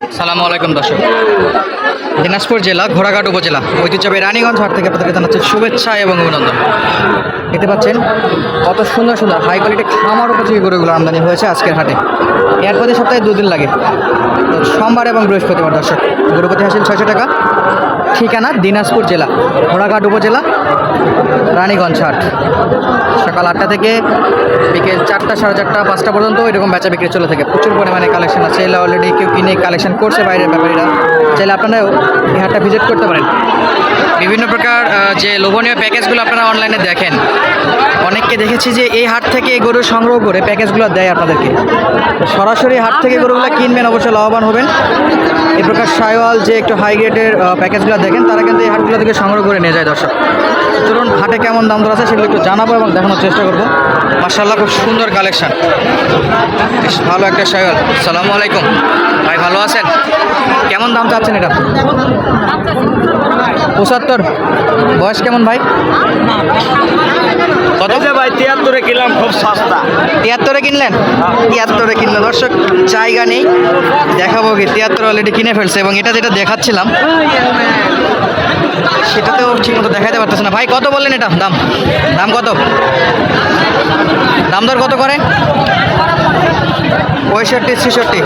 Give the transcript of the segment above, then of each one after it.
সালামু আলাইকুম, দর্শক। দিনাজপুর জেলা, ঘোড়াঘাট উপজেলা, ঐতিহ্যবাহী রানীগঞ্জ হাট থেকে আপনাদেরকে জানাচ্ছি শুভেচ্ছা এবং অভিনন্দন। দেখতে পাচ্ছেন, কত সুন্দর সুন্দর হাই কোয়ালিটি খামার উপযোগী গরুগুলো আমদানি হয়েছে আজকের হাটে। এর প্রতি সপ্তাহে দুদিন লাগে। সোমবার এবং বৃহস্পতিবার, দর্শক গরুপতি হাসিল ছয়শো টাকা। ঠিকানা দিনাজপুর জেলা, ঘোড়াঘাট উপজেলা, রানীগঞ্জ হাট। সকাল আটটা থেকে বিকেল চারটা, সাড়ে চারটা, পাঁচটা পর্যন্ত এরকম বেচা বিক্রি চলে থাকে। প্রচুর পরিমাণে কালেকশন আছে। এগুলো অলরেডি কেউ কিনে কালেকশন করছে বাইরের ব্যাপারীরা। চাইলে আপনারাও এই হাটটা ভিজিট করতে পারেন। বিভিন্ন প্রকার যে লোভনীয় প্যাকেজগুলো আপনারা অনলাইনে দেখেন। অনেককে দেখেছি যে এই হাট থেকে এই গরু সংগ্রহ করে প্যাকেজগুলো দেয় আপনাদেরকে। সরাসরি হাট থেকে গরুগুলো কিনবেন, অবশ্যই লাভবান হবেন। এই প্রকার সাইওয়াল যে একটু হাই গ্রেডের প্যাকেজগুলো দেখেন, তারা কিন্তু এই হাটগুলো থেকে সংগ্রহ করে নিয়ে যায় দর্শক। চলুন, হাটে কেমন দাম দর আছে সেগুলো একটু জানাব এবং দেখানোর চেষ্টা করব। মার্শাল্লাহ খুব সুন্দর কালেকশান বেশ ভালো একটা সাইওয়াল। সালামু আলাইকুম। ভাই, ভালো আছেন? কেমন দাম চাচ্ছেন এটা? পঁচাত্তর। বয়স কেমন ভাই? কত? ভাই তিয়াত্তরে কিনলাম খুব সস্তা। তিয়াত্তরে কিনলেন? তিয়াত্তরে কিনলো। দর্শক জায়গা নেই। দেখাবো কি তিয়াত্তর অলরেডি কিনে ফেলছে এবং এটা যেটা দেখাচ্ছিলাম সেটাতেও ঠিক মতো দেখাতে পারতেছে না। ভাই কত বললেন এটা? দাম। দাম কত? দাম দর কত করে? পঁয়ষট্টি ছেষট্টি।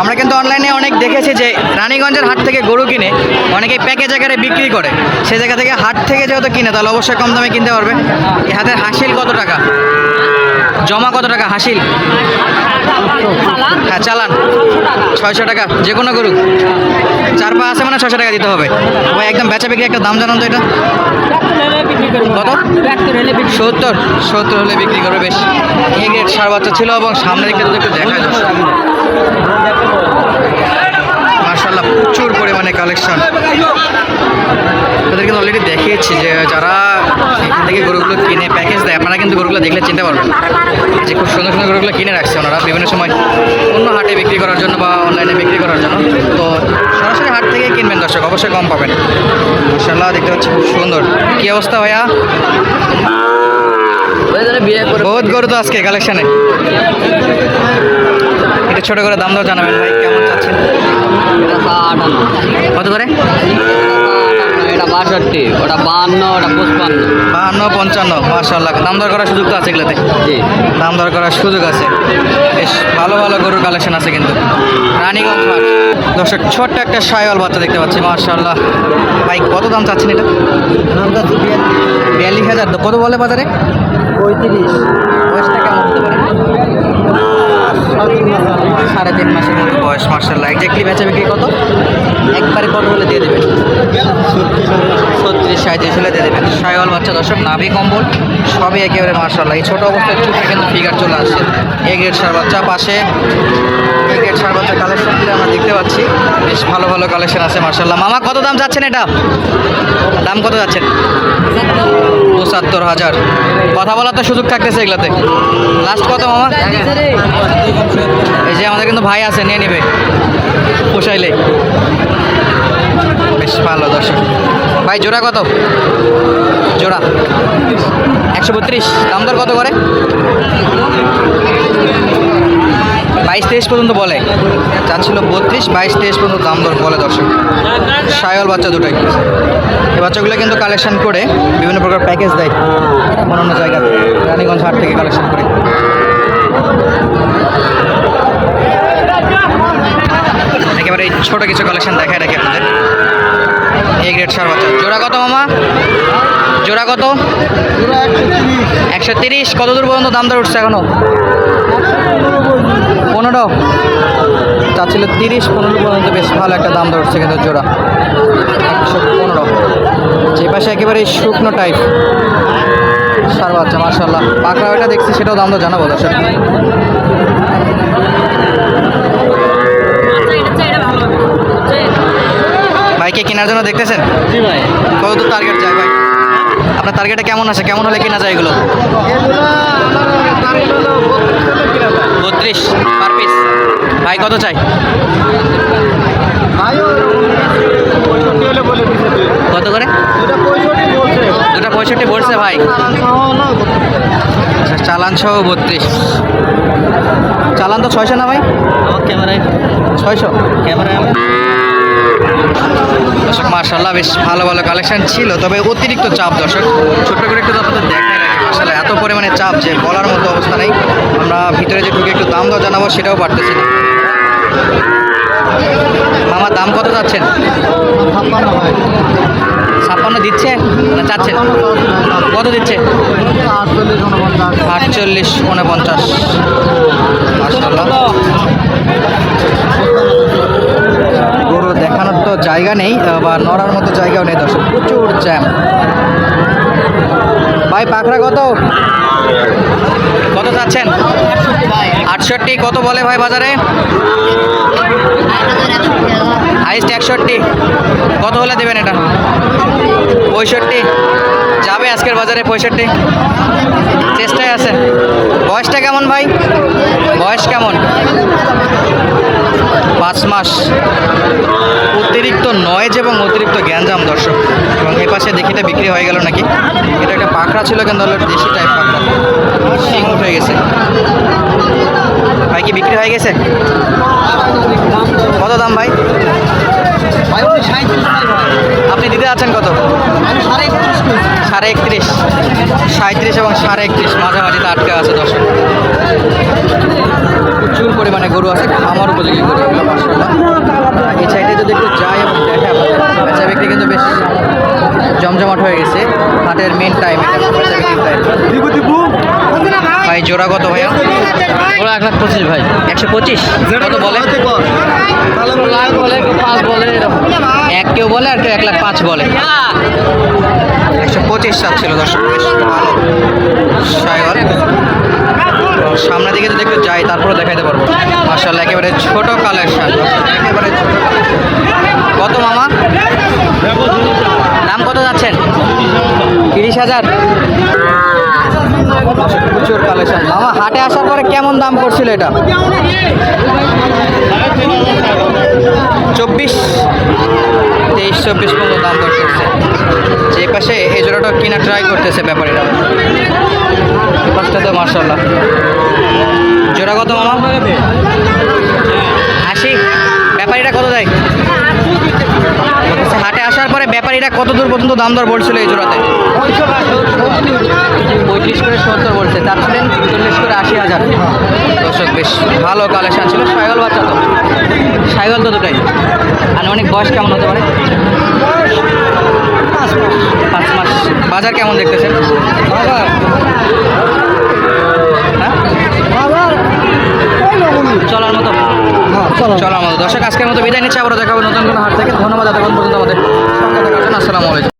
আমরা কিন্তু অনলাইনে অনেক দেখেছি যে রানীগঞ্জের হাট থেকে গরু কিনে অনেকেই প্যাকেজ আকারে বিক্রি করে। সে জায়গা থেকে হাট থেকে যেহেতু কিনে তাহলে অবশ্যই কম দামে কিনতে পারবে। এই হাতের হাসিল কত টাকা? জমা কত টাকা? হাসিল? হ্যাঁ চালান। ছয়শো টাকা যে কোনো গরু। চার পা আছে মানে ছয়শো টাকা দিতে হবে। ভাই, একদম বেচা বিক্রি একটা দাম জানান তো এটা। কত? সত্তর। সত্তর হলে বিক্রি করবে, বেশ। গ্রেড সার বাচ্চা ছিল এবং সামনের দিকটা যদি একটু দেখা দর্শক মার্শাল্লাহ প্রচুর পরিমাণে কালেকশন তাদের কিন্তু অলরেডি দেখিয়েছি যে যারা এখান থেকে গরুগুলো কিনে প্যাকেজ দেয়, আপনারা কিন্তু গরুগুলো দেখলে চিনতে পারবেন। যে খুব সুন্দর সুন্দর গরুগুলো কিনে রাখছে ওনারা বিভিন্ন সময় অন্য হাটে বিক্রি করার জন্য বা অনলাইনে বিক্রি করার জন্য। তো সরাসরি অবশ্যই কম পাবেন। মার্শাল্লাহ দেখতে পাচ্ছি খুব সুন্দর। কি অবস্থা ভাইয়া? বহুত গরু তো আজকে কালেকশানে এটা ছোট করে দাম দাও, জানাবেন ভাই, কেমন চাচ্ছেন? কত করে? বাষট্টি ওটা বাহান্ন ওটা পঁচপান্ন। বাহান্ন পঞ্চান্ন মার্শাল্লাহ দাম দর করার সুযোগ তো আছে এগুলোতে? জি। দাম দর করার সুযোগ আছে। বেশ ভালো ভালো গরুর কালেকশন আছে কিন্তু। রানীগঞ্জ হাট দর্শক ছোট্ট একটা সায়ল বাচ্চা দেখতে পাচ্ছি মার্শাল্লাহ ভাই কত দাম চাচ্ছেন এটা? বিয়াল্লিশ। হাজার তো কত বলে বাজারে? পঁয়ত্রিশ। বয়সটা কেমন হতে পারে? সাড়ে তিন মাসের মতো বয়স মার্শাল্লাহ একজাক্টলি বেচা বিক্রি কত? একবারে কত হলে দিয়ে দেবেন? ছত্রিশ সাঁত্রিশ হলে দিয়ে দেবেন। সায়ল বাচ্চা দর্শক, নাভি কম্বল, সবই একেবারে মার্শাল্লাহ এই ছোটো অবস্থায় চুপে কিন্তু ফিগার চলে আসছে। এ গ্রেড সার বাচ্চা, পাশে এ গ্রেড সার বাচ্চা কালেকশনগুলো আমরা দেখতে পাচ্ছি। বেশ ভালো ভালো কালেকশন আছে মার্শাল্লাহ মামা, কত দাম যাচ্ছেন এটা? দাম কত যাচ্ছেন? পঁচাত্তর হাজার। কথা বলার তো সুযোগ থাকতেছে এগুলাতে। লাস্ট কত, মামা? এই যে আমাদের কিন্তু ভাই আছে, নিয়ে নেবে। পোষাইলে ভালো দর্শক। ভাই, জোড়া কত? জোড়া। একশো বত্রিশ। দাম দর কত করে? বাইশ তেইশ পর্যন্ত বলে। যাচ্ছিল বত্রিশ, বাইশ তেইশ পর্যন্ত দাম দর বলে দর্শক। সায়ল বাচ্চা দুটাই। এই বাচ্চাগুলো কিন্তু কালেকশন করে বিভিন্ন প্রকার প্যাকেজ দেয়। অন্য জায়গাতে। রানীগঞ্জ হাট থেকে কালেকশন করে। একেবারে ছোটো কিছু কালেকশন দেখায় রাখি আপনাদের। গ্রেড সার বাচ্চা। জোড়া কত মামা? জোড়া কত? একশো তিরিশ। কত দূর পর্যন্ত দাম দর উঠছে এখনও? পনেরো। তা ছিল তিরিশ, পনেরো পর্যন্ত বেশ ভালো একটা দাম দর উঠছে কিন্তু জোড়া। একশো পনেরো। যে পাশে একেবারে শুকনো টাইপ। সার বাচ্চা মার্শাল্লাহ পাকড়া ওইটা দেখছি, সেটাও দাম দর জানাব দর্শক। কেনার জন্য দেখতেছেন? জি ভাই। কত দূর টার্গেট যায় ভাই? আপনার টার্গেটে কেমন আছে? কেমন হলে কেনা যায় এগুলো? বত্রিশ। পার পিস ভাই কত চাই? কত করে? দুটা পঁয়ষট্টি বলছে ভাই। আচ্ছা চালান সহ বত্রিশ। চালান তো ছয়শো না ভাই? ক্যামেরায়। ছয়শো। দর্শক মার্শাল্লাহ বেশ ভালো ভালো কালেকশন ছিল, তবে অতিরিক্ত চাপ, দর্শক। ছোট্ট করে একটু আপনাদের মার্শাল্লাহ এত পরিমাণে চাপ যে বলার মতো অবস্থা নেই। আমরা ভিতরে যে ঢুকে একটু দাম দর জানাব, সেটাও পারতেছি না মামা, দাম কত যাচ্ছেন ছাপ্পান্ন দিচ্ছে? না চাচ্ছেন কত দিচ্ছে? আটচল্লিশ, উনপঞ্চাশ। জায়গা নেই বা নড়ার মতো জায়গাও নেই দর্শক, প্রচুর জ্যাম। ভাই, পাখরা কত? কত চাচ্ছেন? আটষট্টি, কত বলে ভাই বাজারে? হাইস্ট একষট্টি, কত হলে দেবেন এটা? পঁয়ষট্টি, যাবে আজকের বাজারে পঁয়ষট্টি? চেষ্টায় আছে। বয়সটা কেমন ভাই? বয়স কেমন? পাঁচ মাস। অতিরিক্ত নয়েজ এবং অতিরিক্ত গ্যাঞ্জাম দর্শক। এবং এ পাশে দেখিতে বিক্রি হয়ে গেল নাকি? এটা একটা পাখড়া ছিল কিন্তু হলো দেশি টাইপ পাখরা শিং উঠে গেছে। ভাই কি বিক্রি হয়ে গেছে? কত দাম ভাই? আপনি দিতে আছেন কত? সাড়ে একত্রিশ সাঁত্রিশ এবং সাড়ে একত্রিশ। মাঝামাঝিতে আটকে আছে দর্শক। প্রচুর পরিমাণে গরু আছে। খামার উপযোগী গরু এগুলো যদি একটু যাই এবং দেখে আপনাদের বেচা বিক্রি কিন্তু বেশ জমজমাট হয়ে গেছে। হাটের মেন টাইম ভাই জোড়া কত ভাইয়া? ওরা এক লাখ পঁচিশ ভাই। একশো পঁচিশ? কত বলে? লাখ বলে পাঁচ বলে এরকম। এক কেউ বলে আর কেউ এক লাখ পাঁচ বলে। একশো পঁচিশ সাত ছিল দর্শক ভালো। সামনের দিকে যদি একটু যাই তারপরে দেখাইতে পারব। মার্শাল্লাহ একেবারে ছোট কালেকশন। একেবারে কত মামা? দাম কত যাচ্ছেন? তিরিশ হাজার? প্রচুর কালেকশন। মামা, হাটে আসার পরে কেমন দাম করছিল এটা? চব্বিশ? তেইশ, চব্বিশ পর্যন্ত দাম দর করছে যে পাশে এই জোড়াটা কিনা ট্রাই করতেছে ব্যাপারীরা। এই পাশটা তো মার্শাল্লাহ জোড়া কত মামা? আশি ব্যাপারীরা কত দেয়? হাটে আসার পরে ব্যাপারীরা কত দূর পর্যন্ত দাম দর বলছিল এই জোড়াতে? পঁয়ত্রিশ করে সত্তর বলছে, তার ছিলেন চল্লিশ করে আশি হাজার। দর্শক, বেশ ভালো কালেকশন ছিল। সাইকেল বাচ্চা তো। সাইকেল তো দুটাই। আনুমানিক বয়স কেমন হতে পারে? বাজার কেমন দেখতেছেন? হ্যাঁ? চলার মতো। চলার মতো। দর্শক আজকের মতো বিদায় নিচ্ছে। আবার দেখাবো নতুন কোনো হাট থেকে। ধন্যবাদ এতক্ষণ পর্যন্ত আমাদের সঙ্গে থাকার আসসালামু আলাইকুম।